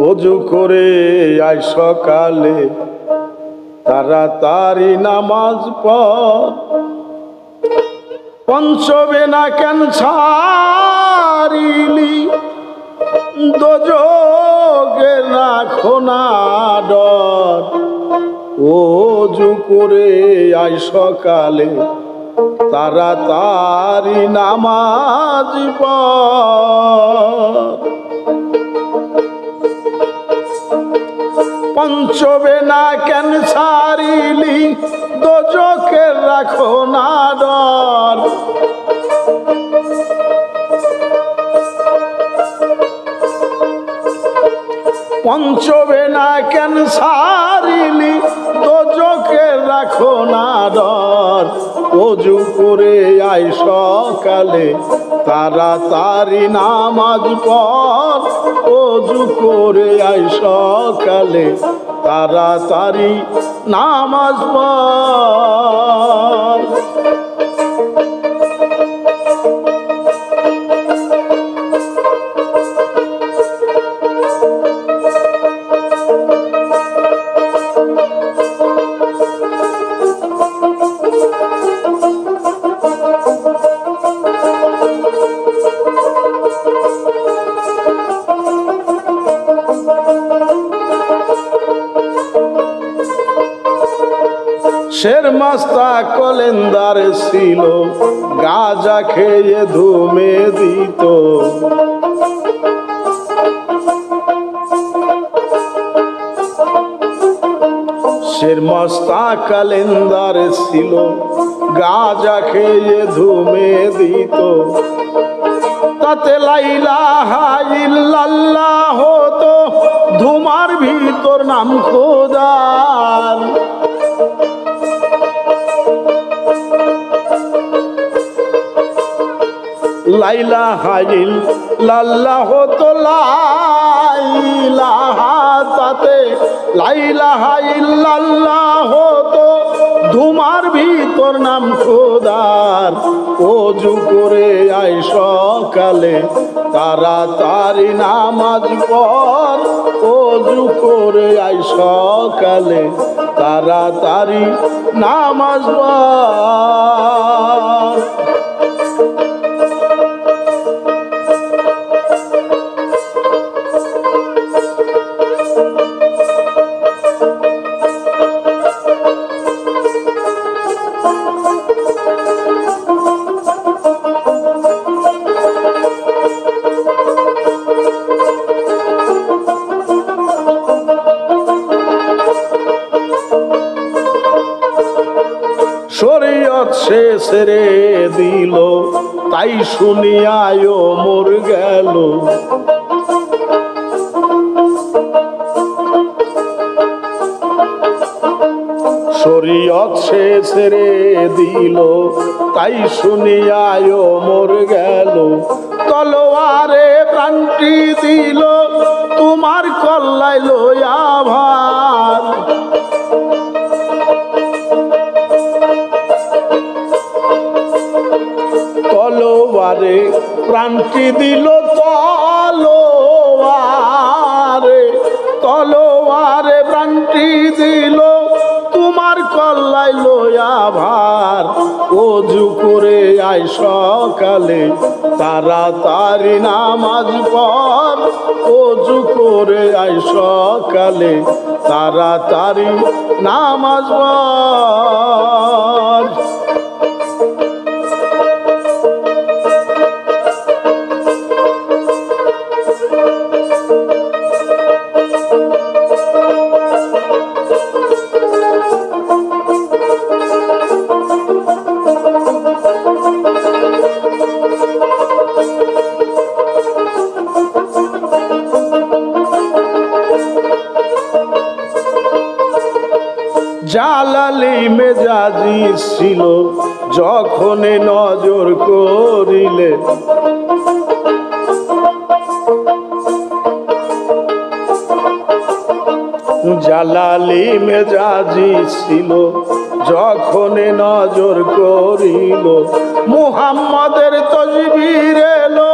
অজু করে আয় সকালে। তাড়াতাড়ি নামাজ পড়। পঞ্চবে না কেন ছাড়িলি? দোজগে না ডর। অজু করে আয় সকালে। তাড়াতাড়ি নামাজ পড়। পঞ্চবে না কেন ছাড়িলি? দোজকে রাখো না ডর। পঞ্চবে না কেন সারিলি দোজকে রাখো না ডর। অজু করে আয় সকালে। তাড়াতাড়ি নামাজ পর অজু করে আই সকালে। তারা তারি নামাজ পর শের মাস্তা কলেন্দার ছিল, গাজা খেয়ে ধুমে দিত। শের মাস্তা কালেন্দার ছিল, গাজা খেয়ে ধুমে দিত। তাতে লাইলা হাইল্লাল্লাহ হতো, ধুমার ভিতর নাম খোদার। লাইলা হাইল লাল্লাহ তো লাইলা তাতে লাইলা হাইল লাল্লাহ তো ধুমার ভিতর নাম খোদার। অজু করে আয় সকালে, তাড়াতাড়ি নামাজ পর অজু করে আয় সকালে, তাড়াতাড়ি নামাজ পর ছেড়ে দিল। তাই শুনিয়ায় মোর গেল। শরীয়ত সে ছেড়ে দিল। তাই শুনিয়ায় মোর গেল। তলোয়ারে প্রাণটি দিল। তোমার কল্লাই লয়া ভার তলোয়ারে, প্রাণটি দিল তলোয়ারে তলোয়ারে প্রাণটি দিল। তোমার কল্লাই লয়া ভার, অজু করে আয় সকালে। তাড়াতাড়ি নামাজ পর অজু করে আয় সকালে। তাড়াতাড়ি নামাজ পর ছিল যখন নজর করিলে। জালালি মেজাজি ছিল যখন নজর করিল। মুহাম্মদের তসবির এলো,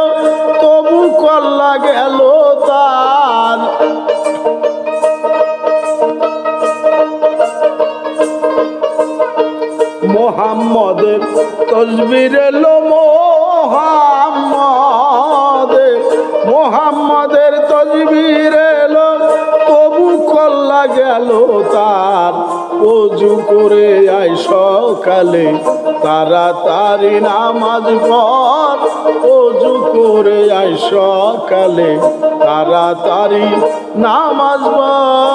তবু কল্লা গেল তার তজবির এলো মোহাম্মদে, মোহাম্মদের তজবির এলো, তবু কল্লা গেল তার, অজু করে আয় সকালে, তাড়াতাড়ি নামাজ পর অজু করে আয় সকালে, তাড়াতাড়ি নামাজ পর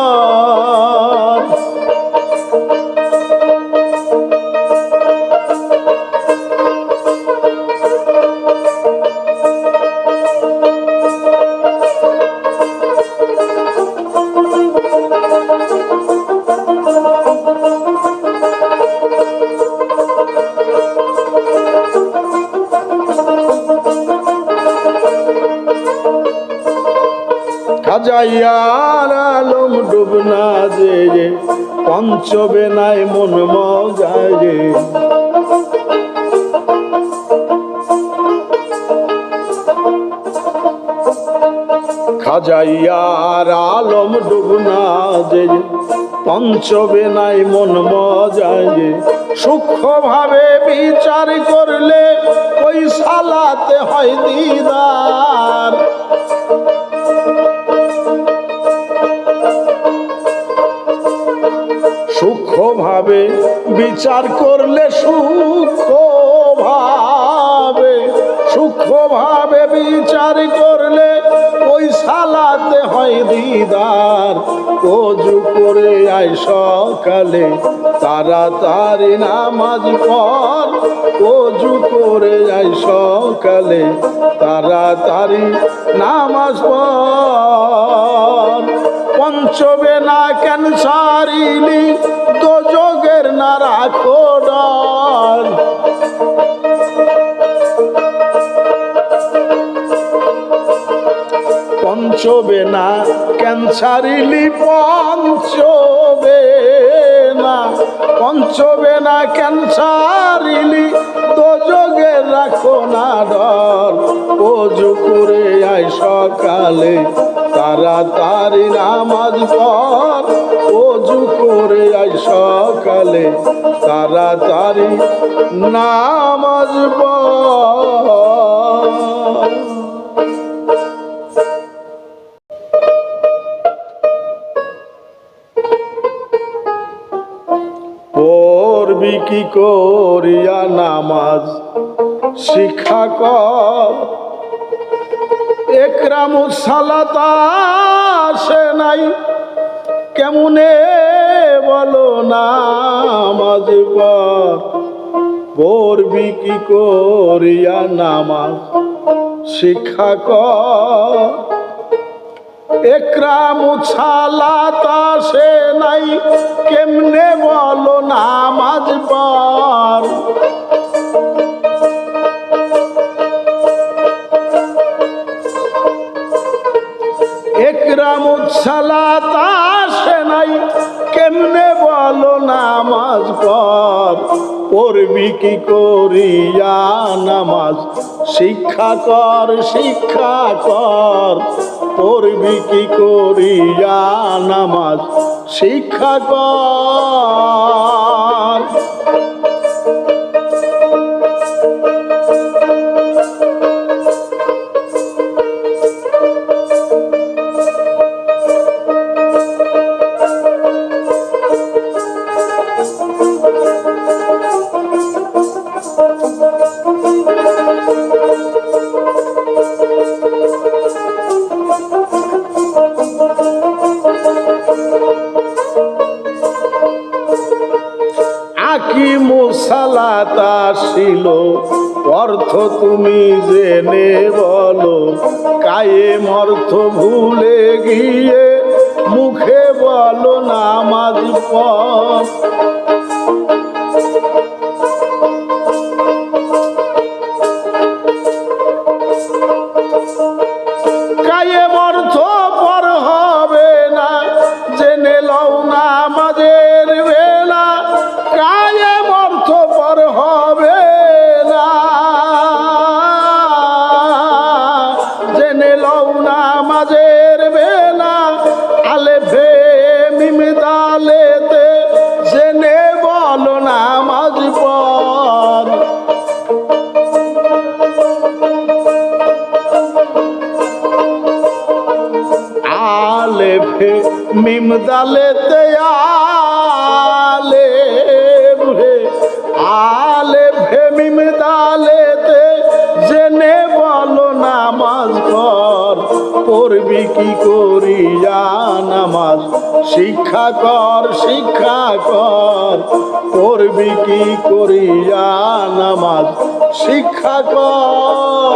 খাজাইয়ার আলম ডুবনা যে যে। পঞ্চবেনায় মন মজায় খাজাইয়ার আলম ডুবনা যে যে। পঞ্চবেনায় মন মজায় সূক্ষ্মভাবে বিচার করলে ওই সালাতে হয় দিদার। সূক্ষ্মভাবে বিচার করলে সূক্ষ্মভাবে সূক্ষ্মভাবে বিচার করলে ওই সালাতে হয় দিদার। অজু করে আয় সকালে, তাড়াতাড়ি নামাজ পর অজু করে আয় সকালে, তাড়াতাড়ি নামাজ পর পঞ্চবে না কেন সারিলি? তো যোগের না রাখো পঞ্চবে না ক্যান্সারিলি পঞ্চবে না। পঞ্চবে না ক্যান্সারিলি তো যোগে রাখো না ডর অজু করে আয় সকালে তাড়াতাড়ি নামাজ পর অজু করে আয় সকালে। তাড়াতাড়ি নামাজ পর কি করিয়া নামাজ? শিক্ষা কর। একরাম সালাতে নাই। কেমনে বলো নামাজ পর? পড়বি কি করিয়া নামাজ? শিক্ষা কর। একরাম নাই। কেমনে বলো নামাজ পর? একরাম ছালাতা সে নাই। কেমনে বলো নামাজ পর? পড়বি কি করিয়া নামাজ? শিক্ষা কর শিক্ষা কর। পড়বি কি করিয়া নামাজ? শিক্ষা কর। ছিল অর্থ তুমি জেনে বলো কায়ে অর্থ ভুলে গিয়ে মুখে বলো নামাজ পড়। দালেতে আলে হে আলে ভে মিম দালেতে জেনে বলো নামাজ কর পড়বি কি করিয়া নামাজ? শিক্ষা কর শিক্ষা কর, পড়বি কি করিয়া নামাজ? শিক্ষা কর।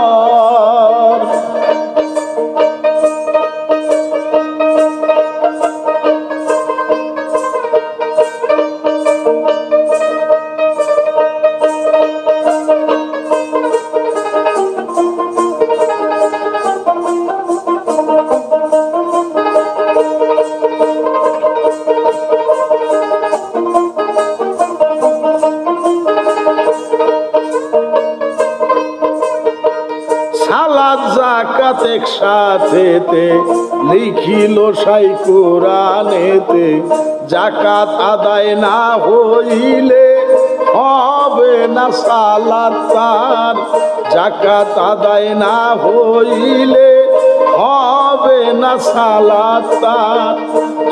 একসাথেতে লিখিল সাই কোরআনেতে জাকাত আদায় না হইলে হবে না সালাদ তার। জাকাত আদায় না হইলে হবে না সালাদ তার।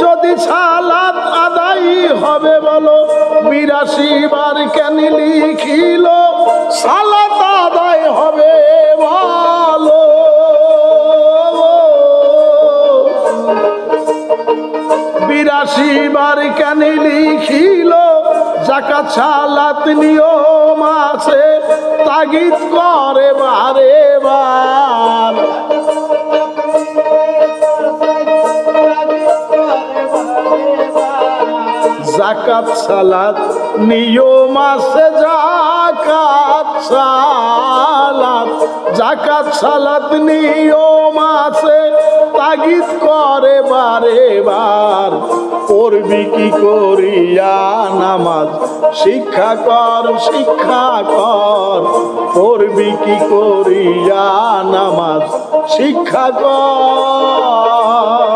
যদি সালাদ আদায় হবে বলো, বিরাশি বার কেন লিখিল সালাদ আদায় হবে ভালো বিরাশি বার কেন লিখিল? জাকাত সালাত নিয়ম আছে, তাগিদ করে বারে বার। জাকাত সালাত নিয়ম আছে, জাকাত সালাত। জাকাত সালাত নিয়ম আছে তাগিদ করে বারে বার। পড়বি কি করিয়া নামাজ? শিক্ষা কর শিক্ষা কর। পড়বি কি করিয়া নামাজ? শিক্ষা কর।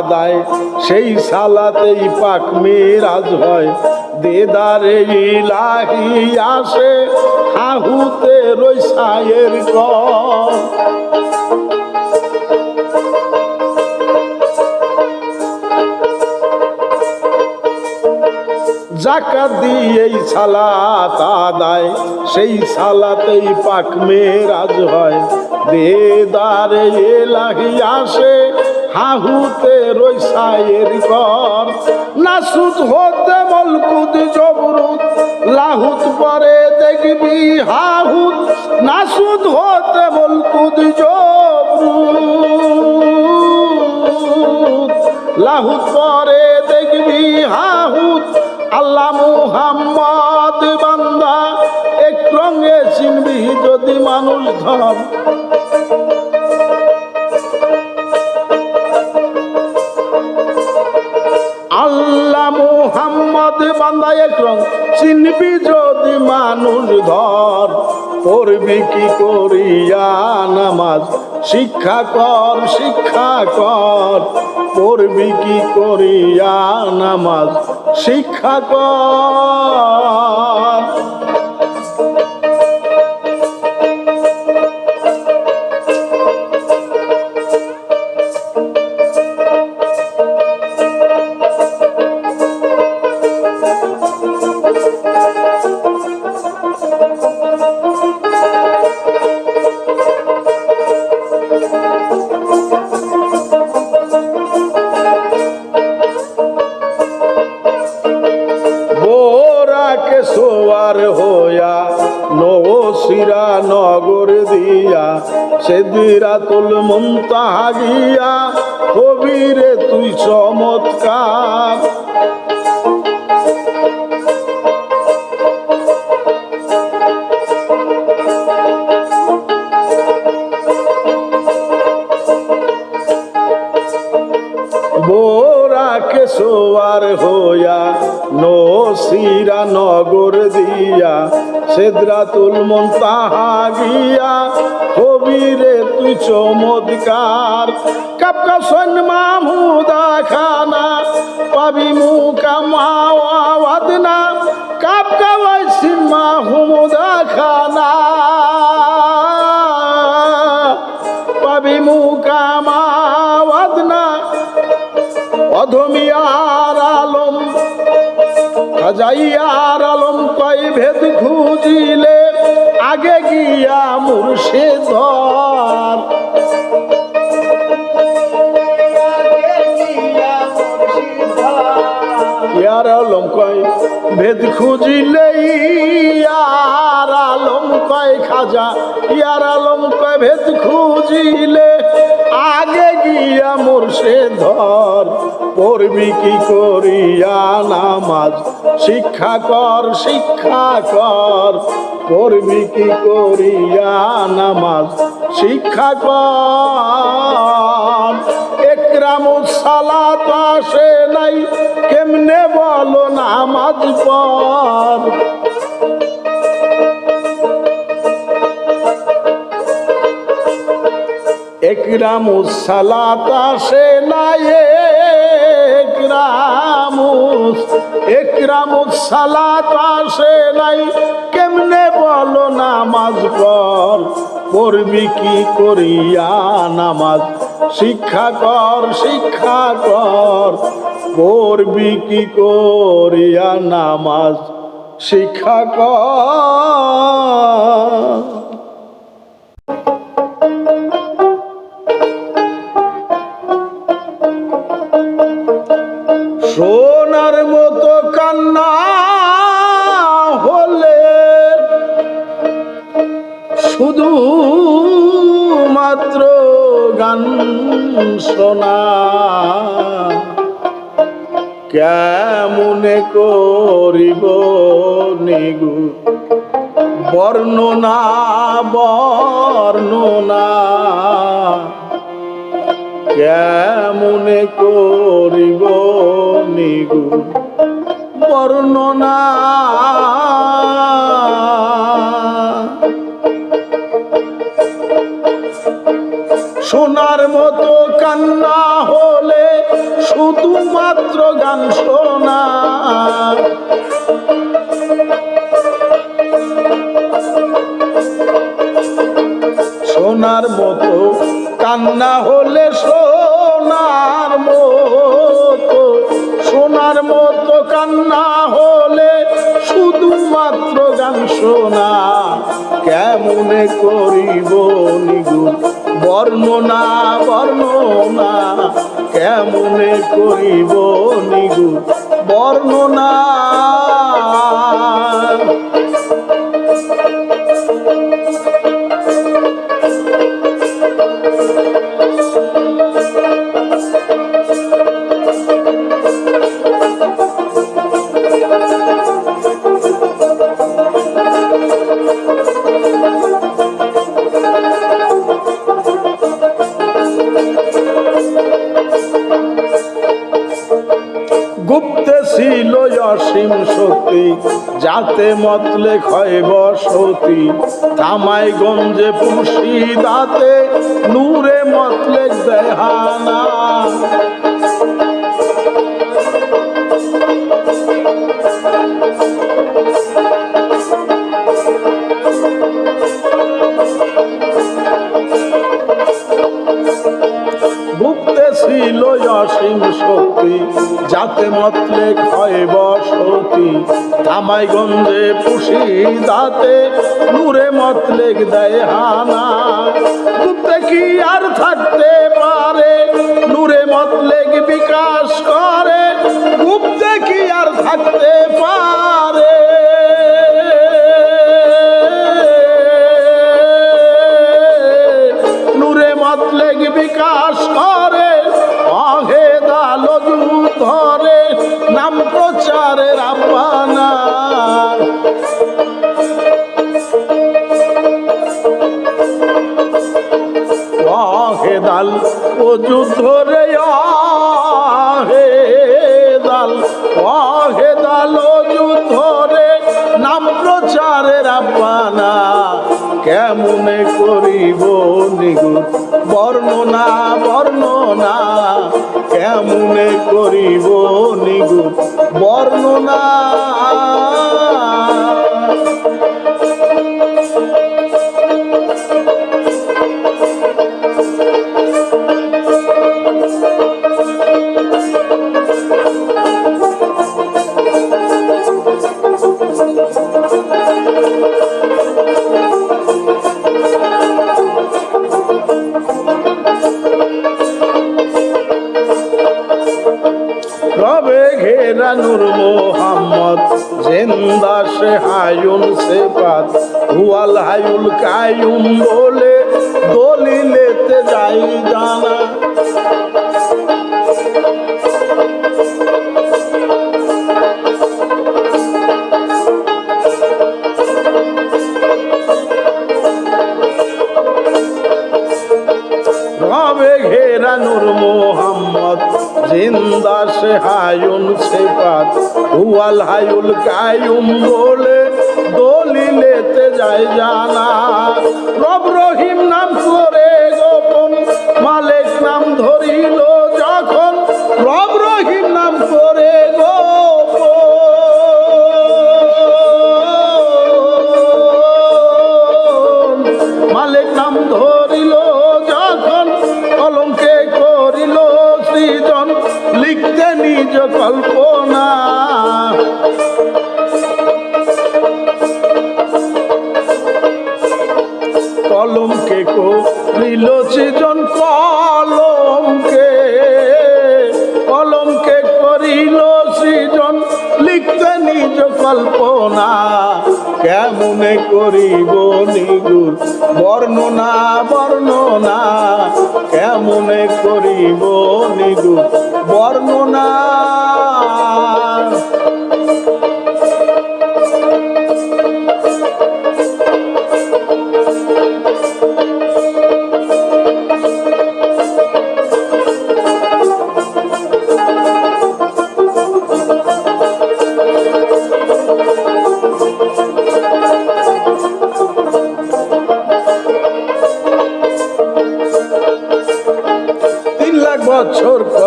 আদায়, সেই সালাতেই পাক মেরাজ হয়। দেদারে ইলাহি আসে হাহুতে রইসায়ের দিয়েই সালাত আদায়, সেই সালাতেই পাক মেরাজ হয়। দেদারে এলাহি আসে হাহুতে রইসায়ের কর নাসুদ হতে মলকুদ জবরুত লাহুত পরে দেখবি হাহুত। নাসুদ হতে মলকুদ জবরুত লাহুত পরে দেখবি হাহুত। আল্লাহ মুহাম্মদ বান্দা, এক রঙে চিনবি যদি মানুষ ধর বান্দা এক রং চিনবি যদি মানুষ ধর পড়বি কি করিয়া নামাজ? শিক্ষা কর শিক্ষা কর পড়বি কি করিয়া নামাজ? শিক্ষা কর। সোয়ার হইয়া নসিরা নগর দিয়া, সেদ্রাতুল মন তাহা গিয়া, কবিরে তুই চমৎকার। কাপকা সন মামুদা খানা, পাবি মুকা মাওয়াদনা কাপকা ওয়াইসিন মাহমুদা খানা অধমিয়ার আলম, খাজাইয়ার আলম কই ভেদ খুঁজিলে, আগে গিয়া মুর্শিদর ইয়ার আলম কয় ভেদ খুঁজিলে, ইয়ার আলম কয় খাজা, ইয়ার আলম কয় ভেদ খুঁজিলে আগে গিয়া মোরসে ধর পড়বি কি করিয়া নামাজ? শিক্ষা কর শিক্ষা কর পড়বি কি করিয়া নামাজ? শিক্ষা কর, একরামুস সালাত আসে নাই, কেমনে বলো নামাজ পর একরামুস সালাত আসে নাই একরামুস একরামুস সালাত আসে নাই। কেমনে বলো নামাজ পর পড়বি কি করিয়া নামাজ? শিক্ষা কর শিক্ষা কর। পড়বি কি করিয়া নামাজ? শিক্ষা কর। সোনার মতো কান্না হলে শুধু মাত্র গান শোনা। কেমনে করিব নিগু? বর্ণনা বর্ণনা। কেমনে করিব নিগু? বর্ণনা। সোনার মতো কান্না হলে শুধুমাত্র গান শোনা। সোনার মতো কান্না হলে সোনার মতো সোনার মতো কান্না হলে শুধুমাত্র গান শোনা। কেমনে করিব নিগুণ বর্ণনা বর্ণনা? কেমনে করিব নিগুণ বর্ণনা? যাতে মতলে ক্ষয় বসতি থামাই গঞ্জে পুষি দাতে নূরে মতলে দেহানা। ছিল অসীম শক্তি, যাতে মতলে ক্ষয় বসতি। থামাই গঞ্জে পুষি দাতে, নূরে মতলেক দেয় হানা। গুপ্তে কি আর থাকতে পারে? নূরে মতলেক বিকাশ করে। গুপ্তে কি আর থাকতে পারে? যুদ্ধ রে আহে অহেদালো যুদ্ধরে নাম প্রচারের আপানা কেমনে করিব নিগুর বর্ণনা বর্ণনা। কেমনে করিব নিগুর বর্ণনা। হুয়াল হায়ুল কায়ুম বলে দলিলেতে যাই জানা। মোহাম্মদ, জিন্দা সে হায়ুন সে পাত হুয়াল হায়ুল কায়ুম বলে যায় জানা। রব রহিম নাম করে গোপন মালিক নাম ধরিল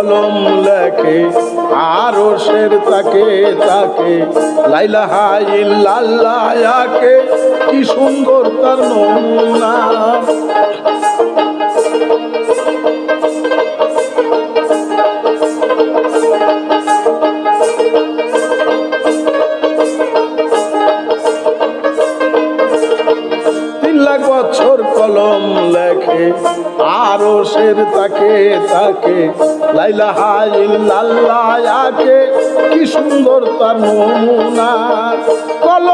কলম লেখে আরও শের তাকে তাকে লাইলা হাই লাল্লা কি সুন্দর তার নমুনা। লাইলা ইল্লাল্লাহ আছে। কি সুন্দর তার নমুনা। কলমকে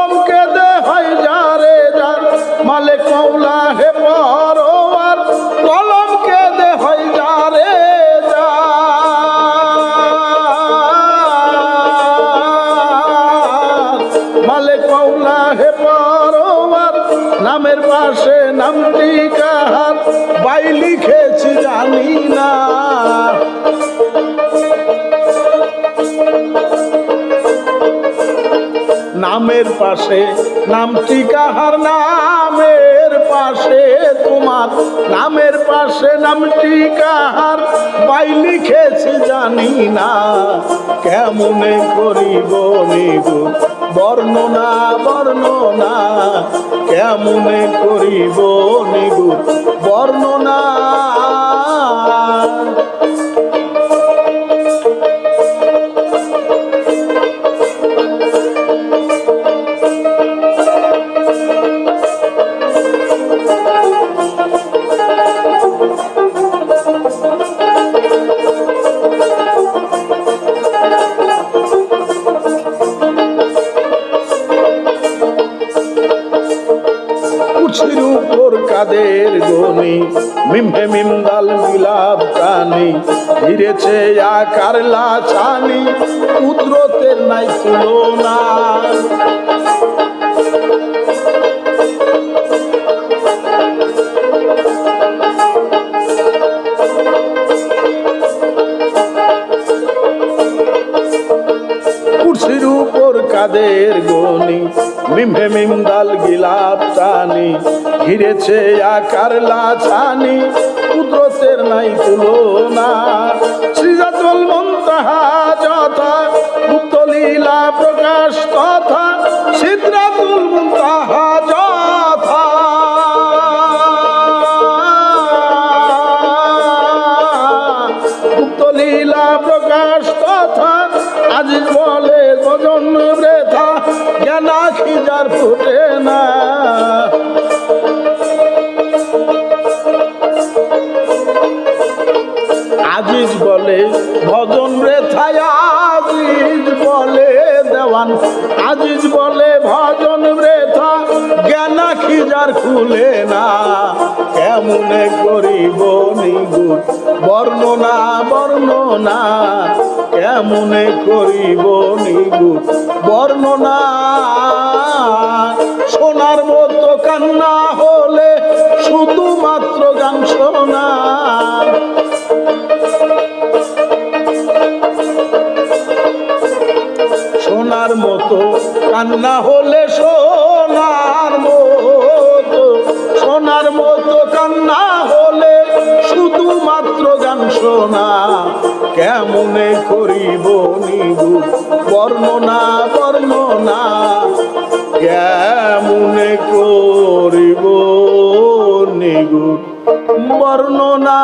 পাশে। নামটি কাহার নামের পাশে তোমার। নামের পাশে নামটি কাহার বাই লিখেছি জানি না কেমনে করিব নিগু বর্ণনা বর্ণনা কেমনে করিব নিগু বর্ণনা লাছানি কুদরতের নাই তুলনা। কাদের গনি মিমে মিমদাল গিলাপ টানি ঘিরেছে আকার কুদরতের নাই তুলনা সৃজাতুল মন্তাহা যথা গুপ্ত লীলা প্রকাশ তথা সিদ্ধাতুল মুন্তাহা যথা। গুপ্ত লীলা প্রকাশ তথা আজিজ বলে ভজন বৃথা জ্ঞানা খিজার ফুটে ভজন বৃথায় আজিজ বলে দেওয়ান। আজিজ বলে ভজন বৃথা জ্ঞানা খিজার খুলে না। কেমনে করিব নিগুণ? বর্ণনা বর্ণনা, কেমনে করিব নিগুণ? বর্ণনা, সোনার মতো কান্না হলে শুধুমাত্র গান শোনা। কান্না হলে সোনার মতো সোনার মতো কান্না হলে শুধুমাত্র গান শোনা। কেমনে করিব নিগু বর্ণনা বর্ণনা। কেমনে করিব নিগু বর্ণনা